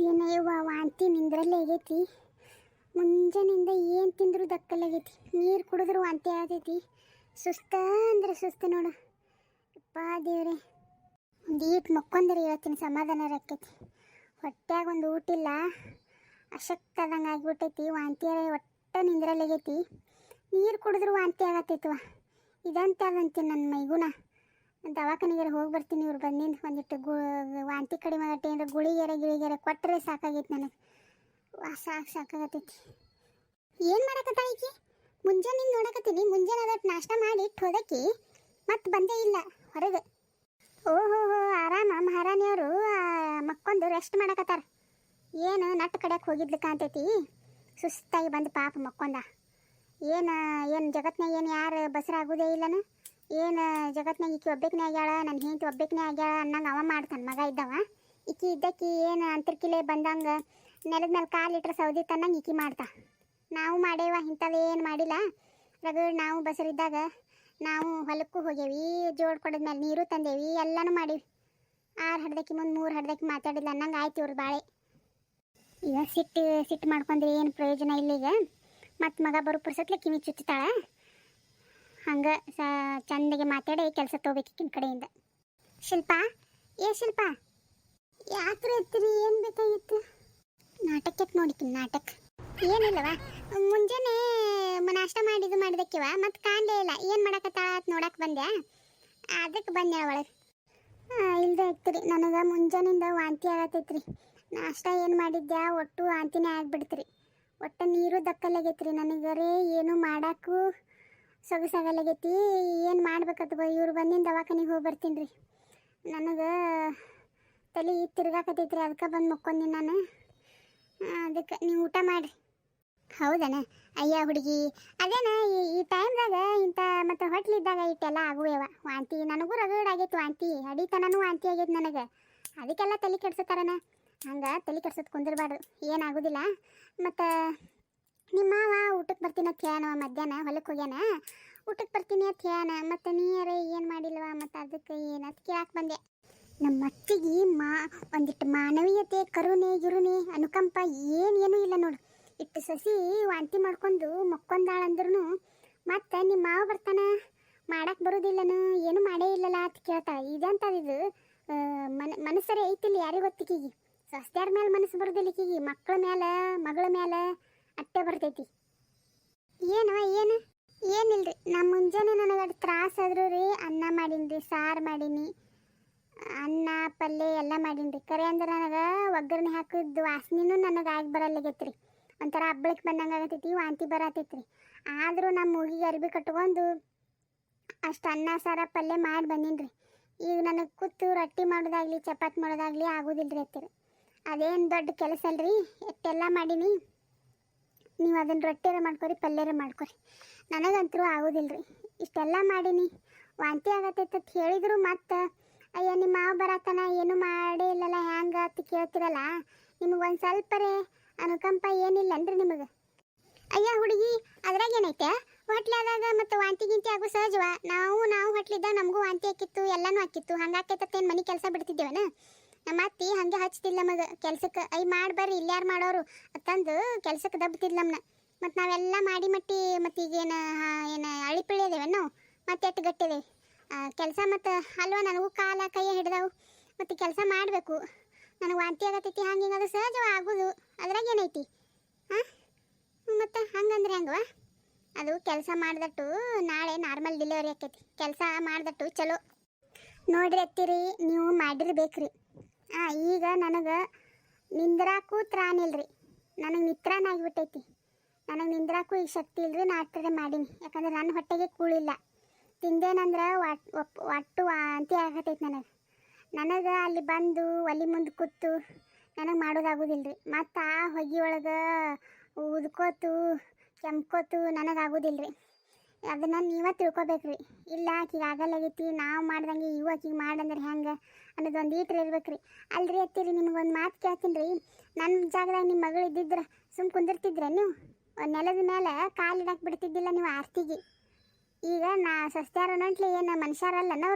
ಇದೇನ ವಾಂತಿ ನಿಂದ್ರಲ್ಲೇ ಆಗೈತಿ. ಮುಂಜಾನಿಂದ ಏನು ತಿಂದ್ರು ದಕ್ಕಲ್ಲಾಗೈತಿ ನೀರು ಕುಡಿದ್ರು ವಾಂತಿ ಆಗೈತಿ ಸುಸ್ತ ಅಂದ್ರೆ ಸುಸ್ತು ನೋಡು. ಅಪ್ಪ ದೇವ್ರೆ. ಒಂದು ಈಟ್ ಮಕ್ಕೊಂದ್ರೆ ಇವತ್ತಿನ ಸಮಾಧಾನ ಆಕೈತಿ ಹೊಟ್ಯಾಗ ಒಂದು ಊಟ ಇಲ್ಲ ಅಶಕ್ತದಂಗೆ ಆಗಿಬಿಟ್ಟೈತಿ. ವಾಂತಿ ಒಟ್ಟ ನಿಂದ್ರಲ್ಲಾಗೈತಿ ನೀರು ಕುಡಿದ್ರು ವಾಂತಿ ಆಗತ್ತೈತವ ಇದಂತ ಅದಂತೀನಿ ನನ್ನ ಮೈಗುಣ. ದವಾಖಾನಿಗೆ ಹೋಗಿ ಬರ್ತೀನಿ ಇವ್ರು ಬಂದಿನ. ಒಂದಿಟ್ಟು ಗು, ವಾಂತಿ ಕಡಿಮೆ ಆಗತ್ತೆ ಅಂದ್ರೆ ಗುಳಿಗೆರೆ ಗಿಳಿಗೆರೆ ಕೊಟ್ಟರೆ ಸಾಕಾಗೈತೆ ನನಗೆ. ವಾ, ಸಾಕು, ಸಾಕಾಗತ್ತೈತಿ. ಏನು ಮಾಡಕತ್ತ ಈಕಿ? ಮುಂಜಾನೆ ನೋಡಕತ್ತೀನಿ. ಮುಂಜಾನೆ ಅದಟ್ಟು ನಾಷ್ಟ ಮಾಡಿ ಇಟ್ಟು ಹೋದಕ್ಕಿ ಮತ್ತೆ ಬಂದೇ ಇಲ್ಲ, ಹೊರಗೆ. ಓಹೋ ಆರಾಮ. ಮಹಾರಾಣಿಯವರು ಮಕ್ಕೊಂದು ರೆಸ್ಟ್ ಮಾಡಕತ್ತಾರ. ಏನು ನಟ್ಟು ಕಡೆಯಕ್ಕೆ ಹೋಗಿದ್ಲು ಕಾಂತೈತಿ ಸುಸ್ತಾಗಿ ಬಂದು ಪಾಪ ಮಕ್ಕೊಂದ. ಏನು ಏನು ಜಗತ್ತಿನಾಗ ಏನು ಯಾರು ಬಸರಾಗೋದೇ ಇಲ್ಲನ? ಏನು ಜಗತ್ನಾಗ ಈಕಿ ಒಬ್ಬೆಕ್ನೇ ಆಗ್ಯಾಳ ನನ್ನ ಹೆಂಡತಿ ಒಬ್ಬೆಕ್ನೇ ಆಗ್ಯಾಳ ಅನ್ನಂಗೆ ಅವ ಮಾಡ್ತಾನೆ ಮಗ ಇದ್ದವ. ಈಕಿ ಇದ್ದಕ್ಕಿ ಏನು ಅಂತರ್ಕಿಲೆ ಬಂದಂಗೆ ನೆಲದ ಮೇಲೆ ಕಾಲು ಕಾಲಿಟ್ರೆ ಸೌದಿ ತನ್ನಂಗೆ ಈಕಿ ಮಾಡ್ತಾ. ನಾವು ಮಾಡೇವ ಇಂಥವೇನು ಮಾಡಿಲ್ಲ. ರಗಡ್ ನಾವು ಬಸರಿದ್ದಾಗ ನಾವು ಹೊಲಕ್ಕೂ ಹೋಗೇವಿ ಜೋಡ್ ಕೊಡದ್ಮೇಲೆ ನೀರು ತಂದೇವಿ, ಎಲ್ಲನೂ ಮಾಡೀವಿ. ಆರು ಹಡ್ದಕ್ಕಿ ಮುಂದೆ ಮೂರು ಹಡ್ದಕ್ಕಿ ಮಾತಾಡಿಲ್ಲ ಅನ್ನಂಗೆ ಆಯ್ತು ಇವ್ರು ಬಾಳೆ. ಈಗ ಸಿಟ್ಟು ಸಿಟ್ಟು ಮಾಡ್ಕೊಂಡ್ರೆ ಏನು ಪ್ರಯೋಜನ ಇಲ್ಲ ಈಗ ಮತ್ತು ಮಗ ಬರೋ ಪುರ್ಸತ್ಲೆ ಕಿವಿ ಚುಚ್ಚುತ್ತಾಳೆ. ಹಂಗೆ ಸ ಚಂದಗೆ ಮಾತಾಡಿ ಕೆಲಸ ತೊಗೋಬೇಕಿಕ್ಕಿನ ಕಡೆಯಿಂದ. ಶಿಲ್ಪ, ಏ ಶಿಲ್ಪ, ಯಾಕ್ರ ಇರ್ತೀರಿ ಏನು ಬೇಕಾಗಿತ್ತು? ನಾಟಕಕ್ಕೆ ನೋಡಿತೀನಿ ನಾಟಕ. ಏನಿಲ್ಲವ, ಮುಂಜಾನೆ ನಾಷ್ಟ ಮಾಡಿದ್ದು ಮಾಡಿದಕ್ಕಿವ, ಮತ್ತು ಕಾಣಲೇ ಇಲ್ಲ, ಏನು ಮಾಡಕತ್ತ ಅಂತ ನೋಡಕ್ಕೆ ಬಂದೆ ಅದಕ್ಕೆ ಬಂದೆ ಒಳಗೆ ಇಲ್ಲದೆ ಇರ್ತೀರಿ, ನನಗೆ ಮುಂಜಾನಿಂದ ವಾಂತಿ ಆಗತ್ತೈತ್ರಿ ನಾಷ್ಟ ಏನು ಮಾಡಿದ್ಯಾ, ಒಟ್ಟು ವಾಂತಿನೇ ಆಗ್ಬಿಡ್ತ್ರಿ. ಒಟ್ಟು ನೀರು ದಕ್ಕಲಾಗೈತ್ರಿ, ನನಗರೇ ಏನು ಮಾಡಕ್ಕೂ ಸೊಗಸಾಗಲಾಗೈತಿ, ಏನು ಮಾಡ್ಬೇಕತ್ವ ಇವ್ರು ಬಂದಿನ ದವಾಖಾನಿಗೆ ಹೋಗಿ ಬರ್ತೀನಿ ರೀ ನನಗೆ ತಲೆ ತಿರ್ಗಾಕತೈತ್ರಿ ಅದಕ್ಕೆ ಬಂದು ಮುಕ್ಕೊಂದಿನಿ ನಾನು. ಅದಕ್ಕೆ ನೀವು ಊಟ ಮಾಡಿರಿ. ಹೌದನ? ಅಯ್ಯ ಹುಡುಗಿ, ಅದೇನ, ಈ ಟೈಮ್ದಾಗ ಇಂಥ ಮತ್ತು ಹೊಟ್ಲಿದ್ದಾಗ ಇಟ್ಟೆಲ್ಲ ಆಗುವೆವ ವಾಂತಿ, ನನಗೂ ರಗಡ್ ಆಗೈತೆ ವಾಂತಿ ಅಡಿತನೂ ವಾಂತಿ ಆಗೈತಿ ನನಗೆ. ಅದಕ್ಕೆಲ್ಲ ತಲೆ ಕೆಡ್ಸತ್ತಾರನ ಹಂಗೆ ತಲೆ ಕೆಡ್ಸೋದು ಕುಂದಿರಬಾರ್ದು ಏನಾಗೋದಿಲ್ಲ ಮತ್ತು ನಿಮ್ಮ ಮಾವ ಊಟಕ್ಕೆ ಬರ್ತೀನಿ ಅಂತ ಮಧ್ಯಾಹ್ನ ಹೊಲಕ್ಕೆ ಹೋಗ್ಯಾನ? ಊಟಕ್ಕೆ ಬರ್ತೀನಿ ಅಂತ ಮತ್ತು ನೀ ನೀರೇ ಏನು ಮಾಡಿಲ್ವ? ಮತ್ತು ಅದಕ್ಕೆ ಏನು? ಅಂತ ಕೇಳಕ್ಕೆ ಬಂದೆ. ನಮ್ಮ ಅತ್ತಿಗೆ ಮಾ ಒಂದಿಟ್ಟು ಮಾನವೀಯತೆ, ಕರುಣೆ, ಗಿರುಣೆ, ಅನುಕಂಪ ಏನೇನೂ ಏನೂ ಇಲ್ಲ ನೋಡು. ಇಟ್ಟು ಸಸಿ ವಾಂತಿ ಮಾಡ್ಕೊಂಡು ಮಕ್ಕೊಂದಾಳಂದ್ರೂ ಮತ್ತೆ ನಿಮ್ಮ ಮಾವ ಬರ್ತಾನೆ? ಮಾಡಕ್ಕೆ ಬರೋದಿಲ್ಲನು? ಏನು ಮಾಡೇ ಇಲ್ಲಲ್ಲ ಅಂತ ಕೇಳ್ತಾಳೆ. ಇದು ಮನ, ಮನಸ್ಸರೇ ಐತಿಲ್ಲ ಯಾರಿಗೆ ಗೊತ್ತಿಕೀಗಿ ಸಸ್ತ್ಯಾರ ಮೇಲೆ ಮನಸ್ಸು ಬರೋದಿಲ್ಲ ಈಕಿಗೆ. ಮಕ್ಕಳ ಮೇಲೆ ಮಗಳ ಮೇಲೆ ಅಟ್ಟೆ ಬರ್ತೈತಿ. ಏನು ಏನು? ಏನಿಲ್ರಿ ನಮ್ಮ ಮುಂಜಾನೆ ನನಗೆ ಅದು ತ್ರಾಸ ಆದ್ರೂ ರೀ, ಅನ್ನ ಮಾಡೀನಿ ರೀ ಸಾರು ಮಾಡೀನಿ. ಅನ್ನ, ಪಲ್ಯ ಎಲ್ಲ ಮಾಡೀನಿ ರೀ ಕರೆ ಅಂದ್ರೆ ನನಗೆ ಒಗ್ಗರಣೆ ಹಾಕಿದ್ದು ವಾಸನೆನೂ ನನಗೆ ಆಗಿ ಬರಲ್ಲಾಗೈತೆ ರೀ ಒಂಥರ ಹಬ್ಬಳಕ್ಕೆ ಬಂದಂಗೆ ಆಗತೈತಿ, ವಾಂತಿ ಬರತೈತಿ ರೀ ಆದರೂ ನಮ್ಮ ಮೂಗಿಗೆ ಅರ್ಬಿ ಕಟ್ಕೊಂಡು ಅಷ್ಟು ಅನ್ನ, ಸಾರ, ಪಲ್ಯ ಮಾಡಿ ಬಂದೀನಿ ರೀ ಈಗ ನನಗೆ ಕೂತು ರೊಟ್ಟಿ ಮಾಡೋದಾಗಲಿ, ಚಪಾತಿ ಮಾಡೋದಾಗಲಿ ಆಗೋದಿಲ್ಲ ರೀ ಅದೇನು ದೊಡ್ಡ ಕೆಲಸ ಅಲ್ರಿ, ಎಷ್ಟೆಲ್ಲ ಮಾಡೀನಿ. ನೀವು ಅದನ್ನು ರೊಟ್ಟಿರ ಮಾಡ್ಕೊರಿ ಪಲ್ಯರ ಮಾಡ್ಕೊರಿ. ನನಗಂತರೂ ಆಗೋದಿಲ್ಲ ರೀ ಇಷ್ಟೆಲ್ಲ ಮಾಡೀನಿ. ವಾಂತಿ ಆಗತ್ತೈತೆ ಅಂತ ಹೇಳಿದ್ರು ಮತ್ತೆ, ಅಯ್ಯ ನಿಮ್ಮ ಮಾವ ಬರತನ, ಏನು ಮಾಡೇ ಇಲ್ಲಲ್ಲ, ಹ್ಯಾಂಗ ಅಂತ ಕೇಳ್ತಿರಲ್ಲ. ನಿಮಗೆ ಒಂದು ಸ್ವಲ್ಪರೇ ಅನುಕಂಪ ಏನಿಲ್ಲನ್ರಿ ನಿಮಗೆ. ಅಯ್ಯ ಹುಡುಗಿ, ಅದ್ರಾಗ ಏನೈತೆ? ಹೋಟ್ಲಾದಾಗ ಮತ್ತು ವಾಂತಿ ಗಿಂತಿ ಆಗೋ ಸಹಜವ? ನಾವು ನಾವು ಹೊಟ್ಲಿದ್ದಾಗ ನಮಗೂ ವಾಂತಿ ಆಕಿತ್ತು ಎಲ್ಲನೂ ಆಕಿತ್ತು ಹಂಗಾಕೈತತ್ತೇನು ಮನೆ ಕೆಲಸ ಬಿಡ್ತಿದ್ದೇವನ? ನಮ್ಮ ಅತ್ತಿ ಹಂಗೆ ಹಚ್ತಿಲ್ಲ ನಮಗೆ ಕೆಲ್ಸಕ್ಕೆ, ಐ ಮಾಡಿ ಬರ್ರಿ ಇಲ್ಲಾರು ಮಾಡೋರು? ಅಂತಂದು ಕೆಲ್ಸಕ್ಕೆ ದಬ್ತಿದ್ಲ ಮತ್ತು ನಾವೆಲ್ಲ ಮಾಡಿ ಮಟ್ಟಿ, ಮತ್ತು ಈಗೇನು ಏನು ಅಳಿಪಿಳಿ ಅದೇವೆ ನಾವು? ಮತ್ತೆ ಎಟ್ಟು ಗಟ್ಟಿದೇವೆ ಕೆಲಸ ಮತ್ತು ಅಲ್ವಾ ನನಗೂ ಕಾಲ ಕೈ ಹಿಡ್ದವು. ಮತ್ತು ಕೆಲಸ ಮಾಡಬೇಕು. ನನಗೆ ವಾಂತಿ ಆಗತೈತಿ, ಹಂಗೆ ಹಿಂಗೆ ಅದು ಸಹಜವ ಆಗೋದು ಅದ್ರಾಗ ಏನೈತಿ? ಹಾಂ ಮತ್ತು ಹಂಗಂದ್ರೆ ಹೆಂಗವ ಅದು ಕೆಲಸ ಮಾಡಿದಟ್ಟು ನಾಳೆ ನಾರ್ಮಲ್ ಡೆಲಿವರಿ ಆಕೈತಿ. ಕೆಲಸ ಮಾಡಿದಟ್ಟು ಚಲೋ. ನೋಡಿರಿ ಅತ್ತಿರಿ, ನೀವು ಮಾಡಿರ್ಬೇಕ್ರಿ. ಹಾಂ ಈಗ ನನಗೆ ನಿಂದ್ರಾಕೂ ತ್ರಾನಿಲ್ರಿ ನನಗೆ ನಿತ್ರಾನ ಆಗಿಬಿಟ್ಟೈತಿ. ನನಗೆ ನಿಂದ್ರಾಕೂ ಈಗ ಶಕ್ತಿ ಇಲ್ರಿ, ನಾ ಅಷ್ಟೇ ಮಾಡೀನಿ. ಯಾಕಂದ್ರೆ ನನ್ನ ಹೊಟ್ಟೆಗೆ ಕೂಳಿಲ್ಲ ತಿಂದೇನಂದ್ರೆ ಒಟ್ಟು ವಾಂತಿ ಆಗತೈತಿ ನನಗೆ. ನನಗೆ ಅಲ್ಲಿ ಬಂದು ಒಲಿ ಮುಂದೆ ಕೂತು ನನಗೆ ಮಾಡೋದಾಗೋದಿಲ್ರಿ. ಮತ್ತು ಆ ಹೊಗೆ ಒಳಗೆ ಉದ್ಕೋತು, ಕೆಮ್ಕೋತು ನನಗೆ ರೀ ಅದನ್ನು ನೀವೇ ತಿಳ್ಕೊಬೇಕ್ರಿ. ಇಲ್ಲ, ಆಕಿಗೆ ಆಗಲ್ಲಾಗೈತಿ ನಾವು ಮಾಡ್ದಂಗೆ ಇವು ಆಕಿಗೆ ಮಾಡಂದ್ರೆ ಹೆಂಗೆ ಅನ್ನೋದು ಒಂದು ಈಟ್ರ್ ಇರ್ಬೇಕು ರೀ ಅಲ್ರಿ ಅತ್ತಿರಿ ನಿಮ್ಗೊಂದು ಮಾತು ಕೇಳ್ತೀನಿ ರೀ ನನ್ನ ಜಾಗದಾಗ ನಿಮ್ಮ ಮಗಳು ಇದ್ದಿದ್ರೆ, ಸುಮ್ ಕುಂದಿರ್ತಿದ್ರೇನು ಒಂದ್ ನೆಲದ ಮೇಲೆ ಕಾಲಿಡಕ್ಕೆ ಬಿಡ್ತಿದ್ದಿಲ್ಲ ನೀವು ಆರ್ತಿಗೆ. ಈಗ ನಾ ಸಸ್ತ್ಯಾರ ನಂಟ್ಲಿ ಏನು ಮನುಷ್ಯರಲ್ಲನ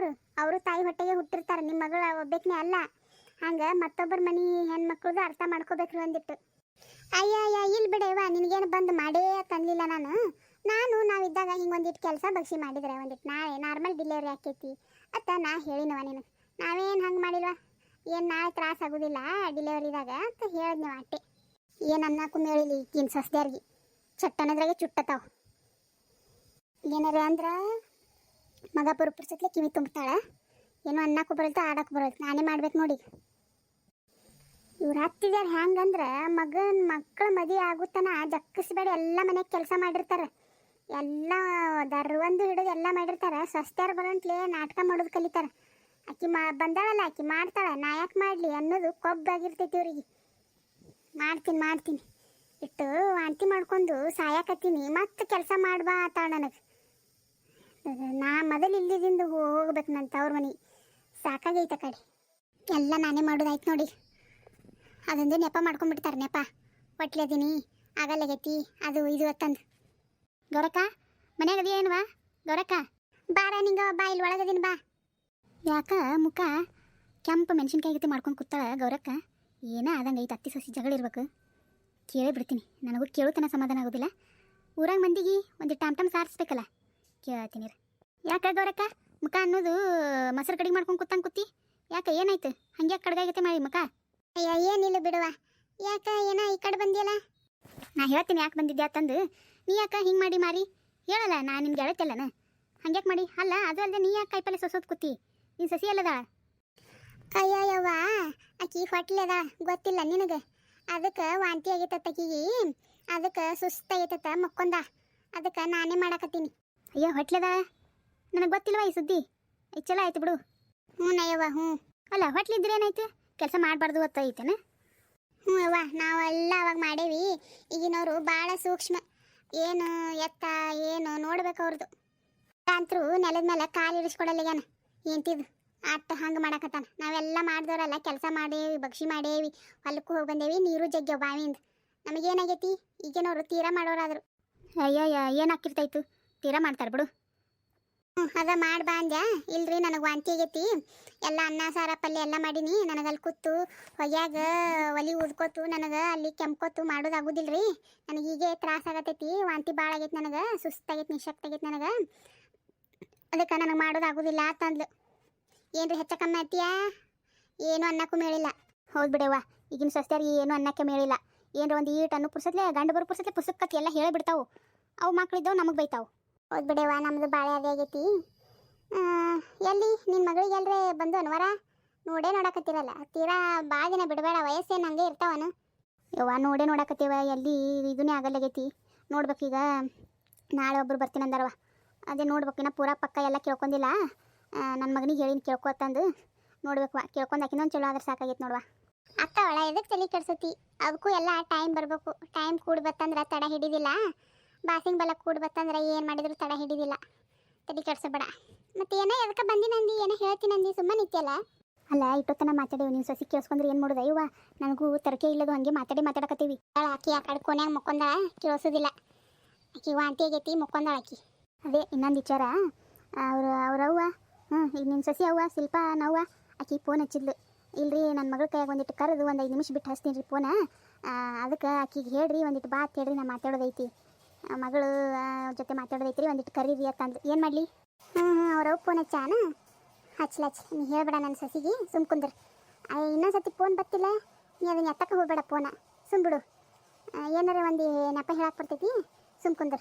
ಅವರು ತಾಯಿ ಹೊಟ್ಟೆಗೆ ಹುಟ್ಟಿರ್ತಾರೆ ನಿಮ್ಮ ಮಗಳು ಒಬ್ಬಾಕಿನೇ ಅಲ್ಲ. ಹಂಗೆ ಮತ್ತೊಬ್ಬರ ಮನೆ ಹೆಣ್ಮಕ್ಳದ್ದು ಅರ್ಥ ಮಾಡ್ಕೋಬೇಕ್ರಿ ಒಂದಿಟ್ಟು. ಅಯ್ಯ ಅಯ್ಯ ಇಲ್ಲಿ ಬಿಡೇವಾ ನಿನಗೇನು ಬಂದು ಮಾಡೇ ತಂದಿಲ್ಲ ನಾನು. ನಾನು ನಾವಿದ್ದಾಗ ಹಿಂಗೆ ಒಂದಿಟ್ಟು ಕೆಲಸ ಬಗ್ಸಿ ಮಾಡಿದ್ರೆ ಒಂದಿಟ್ಟು ನಾಳೆ ನಾರ್ಮಲ್ ಡಿಲಿವರಿ ಆಕೈತಿ. ಅತ್ತ ನಾ ಹೇಳಿನವ ನೀನು ನಾವೇನು ಹಂಗೆ ಮಾಡಿಲ್ವ? ಏನು ನಾಳೆ ತ್ರಾಸ ಆಗೋದಿಲ್ಲ ಡಿಲಿವರಿದಾಗ ಅಂತ ಹೇಳಿದ್ನವ ಅಟ್ಟೆ. ಏನು ಅನ್ನಕ್ಕೂ ಹೇಳಿ ಈಗಿನ ಸಸ್ದ್ಯಾರ್ಗಿ. ಚಟ್ಟನದ್ರಾಗೆ ಚುಟ್ಟತಾವ. ಏನಾರ ಅಂದ್ರೆ ಮಗ ಪುರುಪುರ್ಸತ್ಲೆ ಕಿವಿ ತುಂಬ್ತಾಳೆ. ಏನೋ ಅನ್ನಕ್ಕೂ ಬರಲ್ತ ಆಡಕ್ಕೆ ಬರಲ್ತ ನಾನೇ ಮಾಡ್ಬೇಕು ನೋಡಿ. ಇವ್ರು ಹತ್ತಿದ್ಯಾರು ಹೆಂಗಂದ್ರೆ ಮಗನ ಮಕ್ಕಳ ಮದುವೆ ಆಗುತ್ತನ ಜಕ್ಕಿಸ್ಬೇಡ, ಎಲ್ಲ ಮನೆಗೆ ಕೆಲಸ ಮಾಡಿರ್ತಾರೆ. ಎಲ್ಲ ದರ್ವಂದು ಹಿಡಿದು ಎಲ್ಲ ಮಾಡಿರ್ತಾರೆ. ಸ್ವಸ್ತ್ಯಾರ ಬರೋಂಟ್ಲೆ ನಾಟಕ ಮಾಡೋದು ಕಲಿತಾರೆ. ಆಕಿ ಮಾ, ಬಂದಾಳಲ್ಲ, ಆಕಿ ಮಾಡ್ತಾಳೆ. ನಾ ಯಾಕೆ ಮಾಡಲಿ ಅನ್ನೋದು ಕೊಬ್ಬಾಗಿರ್ತೈತಿ ಅವ್ರಿಗೆ ಮಾಡ್ತೀನಿ ಮಾಡ್ತೀನಿ. ಇಟ್ಟು ವಾಂತಿ ಮಾಡ್ಕೊಂಡು ಸಾಯಕತ್ತೀನಿ. ಮತ್ತೆ ಕೆಲಸ ಮಾಡ್ಬಾ ಆತಾಳ ನನಗೆ. ನಾ ಮೊದಲು ಇಲ್ಲಿದಿಂದ ಹೋಗ್ಬೇಕು ನನ್ನ ತವ್ರ ಮನೆ. ಸಾಕಾಗೈತ ಕಡೆ. ಎಲ್ಲ ನಾನೇ ಮಾಡೋದಾಯ್ತು ನೋಡಿ. ಅದೊಂದು ನೆಪ ಮಾಡ್ಕೊಂಡ್ಬಿಡ್ತಾರೆ ನೆಪ. ಆಗಲ್ಲ ಆಗಲ್ಲಾಗೈತಿ. ಅದು ಇದು ಅತ್ತಂದು ಗೌರಕ್ಕ ಮನ್ಯಾಗ ಏನು ಏನ್ವಾ? ಗೌರಕ್ಕ ಬಾರ ನಿಂಗ ಬಾ ಇಲ್ಲಿ ಒಳಗದೀನಿ ಬಾ. ಯಾಕ ಮುಖ ಕೆಂಪು ಮೆಣಸಿನ್ಕಾಯಿ ಗತಿ ಮಾಡ್ಕೊಂಡು ಕೂತಾಳ ಗೌರಕ್ಕ? ಏನ ಆದಂಗೆ ಐತೆ ಅತ್ತಿ ಸಸಿ ಜಗಳ ಇರ್ಬೇಕು. ಕೇಳೇ ಬಿಡ್ತೀನಿ ನನಗೂ ಕೇಳುತ್ತನ ಸಮಾಧಾನ ಆಗೋದಿಲ್ಲ. ಊರಾಗ ಮಂದಿಗೆ ಒಂದು ಟಮ್ ಟಮ್ ಸಾರಿಸ್ಬೇಕಲ್ಲ ಕೇಳತ್ತೀನಿ ರೀ ಯಾಕ ಗೌರಕ್ಕ ಮುಖ ಅನ್ನೋದು ಮೊಸರು ಕಡಿಗೆ ಮಾಡ್ಕೊಂಡು ಕೂತಂಗೆ ಕೂತಿ? ಯಾಕ ಏನಾಯ್ತು? ಹಂಗೆ ಕಡ್ಗಾಗತ್ತೆ ಮಾಡಿ ಮುಖ? ಅಯ್ಯ ಏನಿಲ್ಲ ಬಿಡುವ. ಯಾಕ ಏನ ಈ ಕಡೆ ಬಂದಿಯಲ್ಲ? ನಾ ಹೇಳ್ತೀನಿ ಯಾಕೆ ಬಂದಿದ್ದೆ ಅಂತಂದು ನೀ ಯಾಕೆ ಹಿಂಗೆ ಮಾಡಿ ಮಾರಿ? ಹೇಳಲ್ಲ, ನಾ ನಿಮ್ಗೆ ಹೇಳತ್ತಲ್ಲನ ಹಂಗ್ಯಾಕೆ ಮಾಡಿ? ಅಲ್ಲ, ಅದು ಅಲ್ಲದೆ ನೀ ಯಾಕೆ ಕಾಯಿಪಲ್ಲೆ ಸೊಸೋದು ಕೂತಿ? ನೀನು ಸಸಿ ಅಲ್ಲದ ಅಯ್ಯವ್ವ ಆಕಿ ಹೊಟ್ಲದ ಗೊತ್ತಿಲ್ಲ ನಿನಗೆ. ಅದಕ್ಕೆ ವಾಂತಿ ಆಗೈತತ್ತ ಆಕಿಗೆ ಅದಕ್ಕೆ ಸುಸ್ತಾಗೈತತ್ತ ಮಕ್ಕೊಂದ. ಅದಕ್ಕೆ ನಾನೇ ಮಾಡಾಕತ್ತೀನಿ. ಅಯ್ಯೋ ಹೊಟ್ಲದ ನನಗೆ ಗೊತ್ತಿಲ್ವ ಈ ಸುದ್ದಿ? ಚಲೋ ಆಯ್ತು ಬಿಡು. ಹ್ಞೂ ನಯ್ಯವ್ವ, ಹ್ಞೂ. ಅಲ್ಲ ಹೊಟ್ಲಿದ್ರೆ ಏನಾಯ್ತು? ಕೆಲಸ ಮಾಡಬಾರ್ದು ಗೊತ್ತೈತೇನ ಹ್ಞೂ ಅವ್ವ, ನಾವೆಲ್ಲ ಅವಾಗ ಮಾಡೇವಿ. ಈಗಿನವರು ಭಾಳ ಸೂಕ್ಷ್ಮ. ಏನು ಎತ್ತ ಏನು ನೋಡ್ಬೇಕು ಅವ್ರದ್ದು ಅಂತರೂ ನೆಲದ ಮೇಲೆ ಕಾಲು ಇರಿಸ್ಕೊಡಲ್ಲ ಎಂತಿದ್ದು ಅಟ್ಟ ಹಂಗೆ ಮಾಡಾಕತ್ತಾನ. ನಾವೆಲ್ಲ ಮಾಡಿದವರಲ್ಲ, ಕೆಲಸ ಮಾಡೇವಿ ಭಕ್ಷಿ ಮಾಡೇವಿ ಹೊಲಕ್ಕೂ ಹೋಗಿ ಬಂದೇವಿ, ನೀರು ಜಗ್ಗೆ ಬಾವಿಯಿಂದ. ನಮಗೇನಾಗೈತಿ ಈಗಿನವರು ತೀರಾ ಮಾಡೋರಾದ್ರು. ಅಯ್ಯಯ್ಯ ಏನು ಹಾಕಿರ್ತೈತು ತೀರಾ ಮಾಡ್ತಾರೆ ಬಿಡು. ಅದ ಮಾಡಿ ಬಾ ಇಲ್ರಿ ನನಗೆ ವಾಂತಿ ಆಗೈತಿ. ಎಲ್ಲ ಅನ್ನ, ಸಾರ, ಪಲ್ಯ ಎಲ್ಲ ಮಾಡೀನಿ. ನನಗೆ ಅಲ್ಲಿ ಕೂತು ಹೊಯ್ಯಾಗ ಒಲಿ ಉದ್ಕೋತು, ನನಗೆ ಅಲ್ಲಿ ಕೆಂಪ್ಕೋತು ಮಾಡೋದಾಗುದಿಲ್ರಿ ನನಗೆ ಹೀಗೆ ತ್ರಾಸ ಆಗತೈತಿ. ವಾಂತಿ ಭಾಳ ಆಗೈತಿ ನನಗೆ ಸುಸ್ತಾಗೈತಿ ನಿಶಕ್ತ ಆಗೈತಿ ನನಗೆ. ಅದಕ್ಕೆ ನನಗೆ ಮಾಡೋದಾಗುದಿಲ್ಲ ಅಂತಂದ್ಲು. ಏನ್ರಿ ಹೆಚ್ಚ ಕಮ್ಮಿ ಆಯ್ತಿಯಾ? ಏನು ಅನ್ನಕ್ಕೂ ಮೇಳಿಲ್ಲ ಹೌದು ಬಿಡವ್ವ. ಈಗಿನ ಸಸ್ತ್ಯಾರಿಗೆ ಏನು ಅನ್ನಕ್ಕೆ ಮೇಳಿಲ್ಲ ಏನ್ರ ಒಂದು ಅನ್ನು ಪುರ್ಸತ್ಲೆ ಗಂಡು ಬರು ಪುರ್ಸತ್ಲೆ ಪುಸ್ತಕಕ್ಕೆ ಎಲ್ಲ ಹೇಳಿಬಿಡ್ತಾವು. ಅವು ಮಕ್ಳಿದ್ದವು, ನಮಗೆ ಬೈತಾವು. ಹೌದು ಬಿಡವ್ವ ನಮ್ಮದು ಬಾಳೆ ಅದೇ ಆಗೈತಿ. ಎಲ್ಲಿ? ನಿನ್ನ ಮಗಳಿಗೆ ಎಲ್ರೇ ಬಂದು ಅನ್ವರ? ನೋಡೇ ನೋಡಕತ್ತಿರಲ್ಲ, ತೀರಾ ಭಾಳ ದಿನ ಬಿಡಬೇಡ, ವಯಸ್ಸೇನು ಹಂಗೆ ಇರ್ತಾವನು. ಯವ್ವ, ನೋಡೇ ನೋಡಕತ್ತೀವ, ಎಲ್ಲಿ ಇದನ್ನೇ ಆಗಲ್ಲಾಗೈತಿ. ನೋಡ್ಬೇಕೀಗ ನಾಳೆ ಒಬ್ರು ಬರ್ತೀನಿ ಅಂದಾರವ ಅದೇ ನೋಡ್ಬೇಕು, ಇನ್ನ ಪೂರಾ ಪಕ್ಕ ಎಲ್ಲ ಕೇಳ್ಕೊಂಡಿಲ್ಲ. ನನ್ನ ಮಗನಿಗೆ ಹೇಳಿನ ಕೇಳ್ಕೊತಂದು ನೋಡ್ಬೇಕು ಕೇಳ್ಕೊಂಡು ಆಕಿನೊಂದು ಚಲೋ ಆದ್ರೆ ಸಾಕಾಗೈತೆ ನೋಡುವ. ಅಕ್ಕ ಒಳ ಎದಕ್ಕೆ ತಲೆ ಕೆಡ್ಸತಿ? ಅದಕ್ಕೂ ಎಲ್ಲ ಟೈಮ್ ಬರಬೇಕು, ಟೈಮ್ ಕೂಡ ಬತ್ತಂದ್ರೆ ತಡ ಹಿಡಿದಿಲ್ಲ. ಬಾಸಿಂಗ್ ಬಲ ಕೂಡ ಬತ್ತಂದ್ರೆ ಏನು ಮಾಡಿದ್ರು ತಡ ಹಿಡಿದಿಲ್ಲ. ತಲೆ ಕೆಡ್ಸಬೇಡ ಮತ್ತೆ ಏನೋ ಎದಕ್ಕೆ ಬಂದಿನಂದಿ ಏನೋ ಹೇಳ್ತೀನಂದಿ ಸುಮ್ಮನೆ ನಿತ್ಯಲ್ಲ? ಅಲ್ಲ, ಇಟ್ಟೊತ್ತನ ಮಾತಾಡೇವು ನೀವು ಸಸಿ ಕೇಳಿಸ್ಕೊಂಡ್ರೆ ಏನು ಮಾಡೋದು? ಇವ ನನಗೂ ತರಕೆ ಇಲ್ಲದು ಹಂಗೆ ಮಾತಾಡಿ ಮಾತಾಡಕತ್ತೀವಿ. ಆಕಿ ಆ ಕಡೆ ಕೊನೆಯಾಗ ಮುಕ್ಕೊಂದ ಕೇಳಿಸೋದಿಲ್ಲ. ಆಕಿ ವಾಂತಿ ಆಗೈತಿ ಮುಕ್ಕೊಂಡ ಆಕಿ. ಅದೇ, ಇನ್ನೊಂದು ವಿಚಾರ. ಅವ್ರು ಅವ್ರವ್ವ ಹ್ಞೂ ಈಗ ನಿಮ್ಮ ಸಸಿ ಅವ್ವ, ಶಿಲ್ಪ ನವ್ವ ಆಕಿ ಫೋನ್ ಹಚ್ಚಿದ್ಲು. ಇಲ್ರಿ ನನ್ನ ಮಗಳ ಕೈಯಾಗ ಒಂದಿಟ್ಟು ಕರೆದು ಒಂದು ಐದು ನಿಮಿಷ ಬಿಟ್ಟು ಹಚ್ತೀನಿ ರೀ ಫೋನ ಅದಕ್ಕೆ ಆಕಿಗೆ ಹೇಳ್ರಿ ಒಂದಿಟ್ಟು ಬಾತ್ ಹೇಳ್ರಿ, ನಾ ಮಾತಾಡೋದೈತಿ. ಮಗಳು ಜೊತೆ ಮಾತಾಡೋದೈತಿ ರೀ ಒಂದಿಟ್ಟು ಕರೀರಿ ಅಂದ್ರೆ ಏನು ಮಾಡಲಿ? ಹ್ಞೂ ಹ್ಞೂ ಅವ್ರ ಫೋನ್ ಹಚ್ಚಾನ? ಹಚ್ಲ ಹಚ್ ನೀ ಹೇಳ್ಬೇಡ ನನ್ನ ಸಸಿಗೆ, ಸುಮ್ ಕುಂದ್ರ. ಇನ್ನೊಂದು ಸತಿ ಫೋನ್ ಬತ್ತಿಲ್ಲ ನೀ ಅದನ್ನ ಎತ್ತಕ್ಕೆ ಹೋಗ್ಬೇಡ ಫೋನ ಸುಮ್ ಬಿಡು. ಏನಾರ ಒಂದು ನೆಪ ಹೇಳಕ್ಕೆ ಬರ್ತೈತಿ, ಸುಮ್ ಕುಂದ್ರ.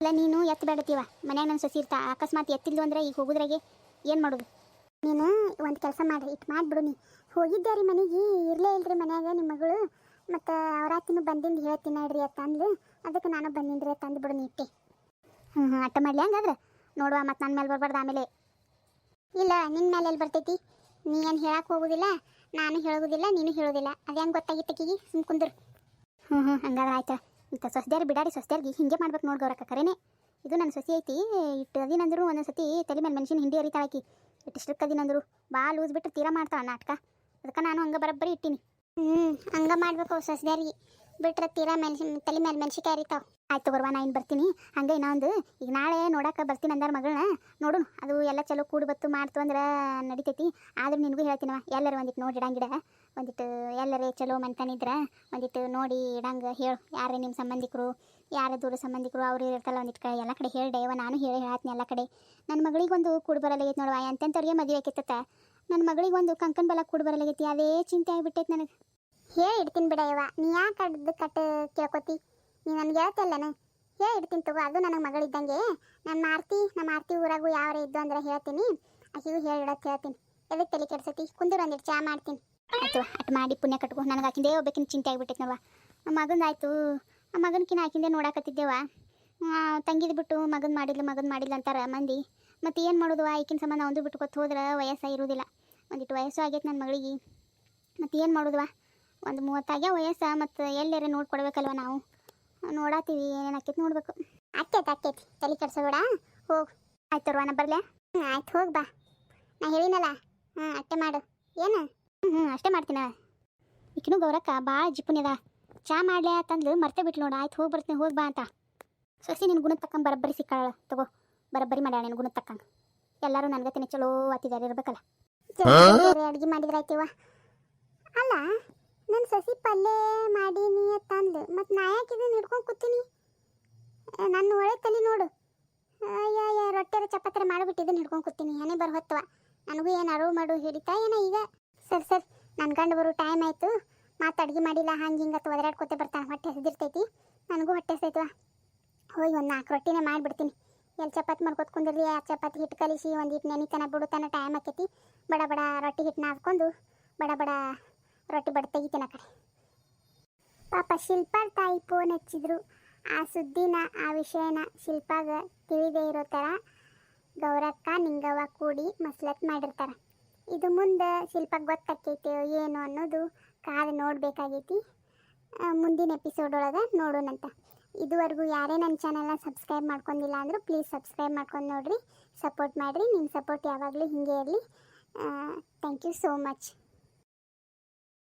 ಇಲ್ಲ, ನೀನು ಎತ್ತ ಬೇಡತೀವ. ಮನ್ಯಾಗ ನನ್ನ ಸಸಿ ಇರ್ತಾ, ಅಕಸ್ಮಾತ್ ಎತ್ತಿಲ್ದು ಅಂದ್ರೆ ಈಗ ಹೋಗುದ್ರಾಗೆ ಏನು ಮಾಡೋದು? ನೀನು ಒಂದು ಕೆಲಸ ಮಾಡ್ರಿ ಇಟ್ಟು ಮಾಡಿಬಿಡು ನೀ. ಹೋಗಿದ್ದೆ ರೀ ಮನೆಗೆ? ಇರಲೇ ಇಲ್ರಿ ಮನ್ಯಾಗ ನಿಮ್ಮ ಮಗಳು. ಮತ್ತು ಅವರಾತಿನೂ ಬಂದಿಂದ ಹೇಳ್ತೀನಿ ನೋಡ್ರಿ ಅಂತ ಅಂದ್ಲು. ಅದಕ್ಕೆ ನಾನು ಬಂದಿನ್ರಿ ರೀ ಅತ್ತಂದು ಬಿಡು ಇಟ್ಟೆ ಹ್ಞೂ ಹ್ಞೂ ಅಟ್ಟ ಮಾಡಲಿ ಹಂಗಾದ್ರೆ. ನೋಡುವ ಮತ್ತು ನನ್ನ ಮೇಲೆ ಬರ್ಬಾರ್ದು ಆಮೇಲೆ. ಇಲ್ಲ ನಿನ್ನ ಮೇಲೆ ಎಲ್ಲಿ ಬರ್ತೈತಿ? ನೀ ಏನು ಹೇಳಕ್ಕೆ ಹೋಗೋದಿಲ್ಲ? ನಾನು ಹೇಳೋದಿಲ್ಲ, ನೀನು ಹೇಳೋದಿಲ್ಲ. ಅದು ಹೆಂಗೆ ಗೊತ್ತಾಗಿತ್ತಕ್ಕಿಗೆ ಸುಮ್ ಕುಂದ್ರು. ಹ್ಞೂ ಹ್ಞೂ ಹಂಗಾದ್ರೆ ಆಯ್ತಾ. ಇಂಥ ಸೊಸ್ದ್ಯಾರು ಬಿಡಾಡಿ ಸೊಸ್ದಾರಿಗೆ ಹಿಂಗೆ ಮಾಡ್ಬೇಕು ನೋಡಿ ಗೌರಕ್ಕ ಕರೆನೇ ಇದು ನನ್ನ ಸೊಸಿ ಐತಿ ಇಟ್ಟು ಅದಿನಂದ್ರು ಒಂದೊಂದು ಸತಿ ತಲೆ ಮೇಲೆ ಮನುಷ್ಯನ ಹಿಂಡಿ ಹರಿತಾಳಕಿ ಇಟ್ಟು ಸ್ಟ್ರಿಕ್ ಅದಿನಂದ್ರು ಭಾಳ ಲೂಸ್ ಬಿಟ್ಟು ತೀರಾ ಮಾಡ್ತಾಳ ನಾಟಕ. ಅದಕ್ಕೆ ನಾನು ಹಂಗೆ ಬರಬ್ಬರಿ ಇಟ್ಟೀನಿ. ಹ್ಞೂ ಹಂಗ ಮಾಡ್ಬೇಕು ಸೊಸ್ದ್ಯಾರಿಗೆ ಬಿಟ್ರೆ ತೀರಾ ಮೆಣಸಿನ ತಲೆ ಮೇಲೆ ಮೆಣಸಿಕಾಯಿ ಹರಿತಾವ. ಆಯ್ತು ತಗೋರ್ವ ನಾ ಇನ್ ಬರ್ತೀನಿ. ಹಂಗೆ ಇನ್ನೊಂದು, ಈಗ ನಾಳೆ ನೋಡಕ್ಕೆ ಬರ್ತೀನಿ ಅಂದಾರ ಮಗಳನ್ನ ನೋಡು ಅದು ಎಲ್ಲ ಚಲೋ ಕೂಡಿ ಬತ್ತು ಮಾಡ್ತು ಅಂದ್ರೆ ನಡಿತೈತಿ. ಆದ್ರೆ ನಿನಗೂ ಹೇಳ್ತೀನವ ಎಲ್ಲರೂ ಒಂದಿಟ್ಟು ನೋಡಿ ಇಡಂಗಿಡ ಒಂದಿಟ್ಟು ಎಲ್ಲರೇ ಚಲೋ ಮನ್ತನಿದ್ರೆ ಒಂದಿಟ್ಟು ನೋಡಿ ಇಡಂಗ ಹೇಳು. ಯಾರೇ ನಿಮ್ಮ ಸಂಬಂಧಿಕರು ಯಾರ ದೂರ ಸಂಬಂಧಿಕರು, ಅವ್ರು ಇರ್ತಲ್ಲ ಒಂದಿಟ್ಟು ಕಡೆ, ಎಲ್ಲ ಕಡೆ ಹೇಳ್ದೆ ನಾನು ಹೇಳಿ ಹೇಳ್ತೀನಿ ಎಲ್ಲ ಕಡೆ. ನನ್ನ ಮಗಳಿಗೊಂದು ಕೂಡು ಬರಲ್ಲ ಐತೆ ನೋಡುವ ಎಂತೆಂಥವ್ರಿಗೆ ಮದುವೆ ಆಕೈತತ್ತ. ನನ್ನ ಮಗಳಿಗೆ ಒಂದು ಕಂಕನ್ ಬಲ ಕೂಡಿ ಬರಲಾಗೈತಿ ಅದೇ ಚಿಂತೆ ಆಗಿಬಿಟ್ಟೈತಿ ನನಗೆ. ಹೇಳಿ ಇಡ್ತೀನಿ ಬಿಡ ಯವ್ವ, ನೀ ಯಾಕೆ ಅಡ್ದು ಕಟ್ಟ ಕೇಳ್ಕೊತಿ? ನೀ ನನಗೆ ಹೇಳ್ತಲ್ಲನ ಹೇಳಿ ಇಡ್ತೀನಿ ತಗೋ, ಅದು ನನಗೆ ಮಗಳಿದ್ದಂಗೆ. ನನ್ನ ಮಾರ್ತಿ ನಮ್ಮ ಮಾರ್ತಿ ಊರಾಗೂ ಯಾವ ಇದ್ದು ಅಂದ್ರೆ ಹೇಳ್ತೀನಿ. ಆಕಿಗೂ ಹೇಳಿ ಇಡತ್ತೆ ಹೇಳ್ತೀನಿ. ಎದಕ್ಕೆ ತಲೆ ಕೆಡ್ಸತಿ? ಕುಂದಿರು ಒಂದಿಟ್ಟು ಚಾ ಮಾಡ್ತೀನಿ. ಆಯ್ತು ಅಟ್ ಮಾಡಿ ಪುಣ್ಯ ಕಟ್ಕೊ, ನನಗೆ ಹಾಕಿಂದೇ ಹೋಗ್ಬೇಕಿನ ಚಿಂತೆ ಆಗಿಬಿಟ್ಟೈತೆ ನೋಡುವ. ನಮ್ಮ ಮಗನ್ ಆಯ್ತು. ಆ ಮಗನ್ಕಿನ ಆಕಿಂದೆ ನೋಡಾಕತ್ತಿದ್ದೇವ? ತಂಗಿದ್ ಬಿಟ್ಟು ಮಗನ್ ಮಾಡಿಲ್ಲ ಮಗನ್ ಮಾಡಿಲ್ಲ ಅಂತಾರೆ ಮಂದಿ. ಮತ್ತೆ ಏನು ಮಾಡೋದು? ಆಕಿನ ಸಂಬಂಧ ಒಂದು ಬಿಟ್ಕೊತ ಹೋದ್ರೆ ವಯಸ್ಸ ಇರೋದಿಲ್ಲ. ಒಂದಿಟ್ಟು ವಯಸ್ಸು ಆಗೈತೆ ನನ್ನ ಮಗಳಿಗೆ. ಮತ್ತೆ ಏನು ಮಾಡೋದುವ ಒಂದು ಮೂವತ್ತಾಗ್ಯ ವಯಸ್ಸ ಮತ್ತು ಎಲ್ಲರ ನೋಡ್ಕೊಡ್ಬೇಕಲ್ವ ನಾವು? ನೋಡಾತೀವಿ ಏನೇನು ಆಕೈತಿ ನೋಡ್ಬೇಕು. ಆಕೈತಿ ಆಕೈತಿ. ತಲೆ ಕೆಡ್ಸೋಬೇಡ ಹೋಗು. ಆಯ್ತು ನಾ ಬರಲೆ? ಹ್ಞೂ ಆಯ್ತು ಹೋಗಿ ಬಾ. ನಾ ಹೇಳಿನಲ್ಲ. ಹ್ಞೂ ಅಷ್ಟೇ ಮಾಡು. ಏನು? ಹ್ಞೂ ಹ್ಞೂ ಅಷ್ಟೇ ಮಾಡ್ತೀನ ಈಕಿನೂ ಗೌರಕ್ಕ ಭಾಳ ಜಿಪ್ಪುನಿದ ಚಾ ಮಾಡಲೇ ಅಂತಂದು ಮರ್ತೇ ಬಿಟ್ಲು ನೋಡು. ಆಯ್ತು ಹೋಗಿ ಬರ್ತೀನಿ ಹೋಗಿ ಬಾ ಅಂತ. ಸೊಸಿ ನಿನ್ನ ಗುಣ ತಕ್ಕಂಬರಬ್ಬರಿ ಸಿಕ್ಕಾಳ. ತಗೋ. ಬರಬ್ಬರಿ ಮಾಡ್ಯಾಳ ನಿನ್ನ ಗುಣ ತಕ್ಕಂಗೆ. ಎಲ್ಲರೂ ನನಗತಿನ ಚಲೋ ಅತ್ತಿದ್ದಾರೆ ಇರ್ಬೇಕಲ್ಲ. ಅಡುಗೆ ಮಾಡಿದ್ರೆ ಆಯ್ತೀವ ಅಲ್ಲ ನನ್ನ ಸಸಿ ಪಲ್ಯ ಮಾಡೀನಿ ಅಂತಂದು ಮತ್ತು ನಾ ಯಾಕೆ ಇದನ್ನ ಹಿಡ್ಕೊಂಡು ಕೂತೀನಿ? ನನ್ನ ಒಳ್ಳೆ ತಲೆ ನೋಡು. ಅಯ್ಯ ರೊಟ್ಟೆರ ಚಪಾತ್ರ ಮಾಡಿಬಿಟ್ಟು ಇದನ್ನ ಹಿಡ್ಕೊಂಡು ಕೂತೀನಿ. ಏನೇ ಬರ ಹೊತ್ತವ. ನನಗೂ ಏನು ಅರಿವು ಮಾಡು ಹಿಡಿತಾ ಏನೋ ಈಗ? Sir sir. ನನ್ನ ಗಂಡು ಬರು ಟೈಮ್ ಆಯಿತು. ಮತ್ತು ಅಡುಗೆ ಮಾಡಿಲ್ಲ ಹಂಗೆ ಹಿಂಗೆ ಅಥವಾ ಒದರಾಡ್ಕೊತೆ ಬರ್ತಾನೆ. ಹೊಟ್ಟೆ ಹಸಿದಿರ್ತೈತಿ. ನನಗೂ ಹೊಟ್ಟೆ ಹಸಿತೈತವ. ಹೋಗಿ ಒಂದು ನಾಲ್ಕು ರೊಟ್ಟಿನೇ ಮಾಡಿಬಿಡ್ತೀನಿ. ಎಲ್ಲಿ ಚಪಾತಿ ಮಾಡ್ಕೊತ ಕುಂದಿರ್ಲಿ ಆ ಚಪಾತಿ ಹಿಟ್ಟು ಕಲಿಸಿ, ಒಂದು ಹಿಟ್ಟು ನೆನಿತನ ಬಿಡುತನ ಟೈಮ್ ಆಕೈತಿ. ಬಡ ಬಡ ರೊಟ್ಟಿ ಹಿಟ್ಟು ನಾದ್ಕೊಂಡು ಬಡ ಬಡ ರೊಟ್ಟಿ ಬಡ ತೆಗಿತೀನಿ ಕಡೆ. ಪಾಪ ಶಿಲ್ಪಾ ತಾಯಿ ಫೋನ್ ಹಚ್ಚಿದ್ರು. ಆ ಸುದ್ದಿನ, ಆ ವಿಷಯನ ಶಿಲ್ಪಾಗ ತಿಳಿದೇ ಇರೋ ಥರ ಗೌರಕ್ಕ, ನಿಂಗವ್ವ ಕೂಡಿ ಮಸ್ಲತ್ ಮಾಡಿರ್ತಾರೆ. ಇದು ಮುಂದೆ ಶಿಲ್ಪಾಗ ಗೊತ್ತಾಕೈತೆ ಏನು ಅನ್ನೋದು ಕಾದು ನೋಡಬೇಕಾಗೈತಿ. ಮುಂದಿನ ಎಪಿಸೋಡ್ ಒಳಗೆ ನೋಡೋಣಂತ. ಇದುವರೆಗೂ ಯಾರೇ ನನ್ನ ಚಾನಲ್ನ ಸಬ್ಸ್ಕ್ರೈಬ್ ಮಾಡ್ಕೊಂಡಿಲ್ಲ ಅಂದರೂ ಪ್ಲೀಸ್ ಸಬ್ಸ್ಕ್ರೈಬ್ ಮಾಡ್ಕೊಂಡು ನೋಡಿರಿ ಸಪೋರ್ಟ್ ಮಾಡಿರಿ ನಿಮ್ಮ ಸಪೋರ್ಟ್ ಯಾವಾಗಲೂ ಹೀಗೆ ಇರಲಿ. Thank you so much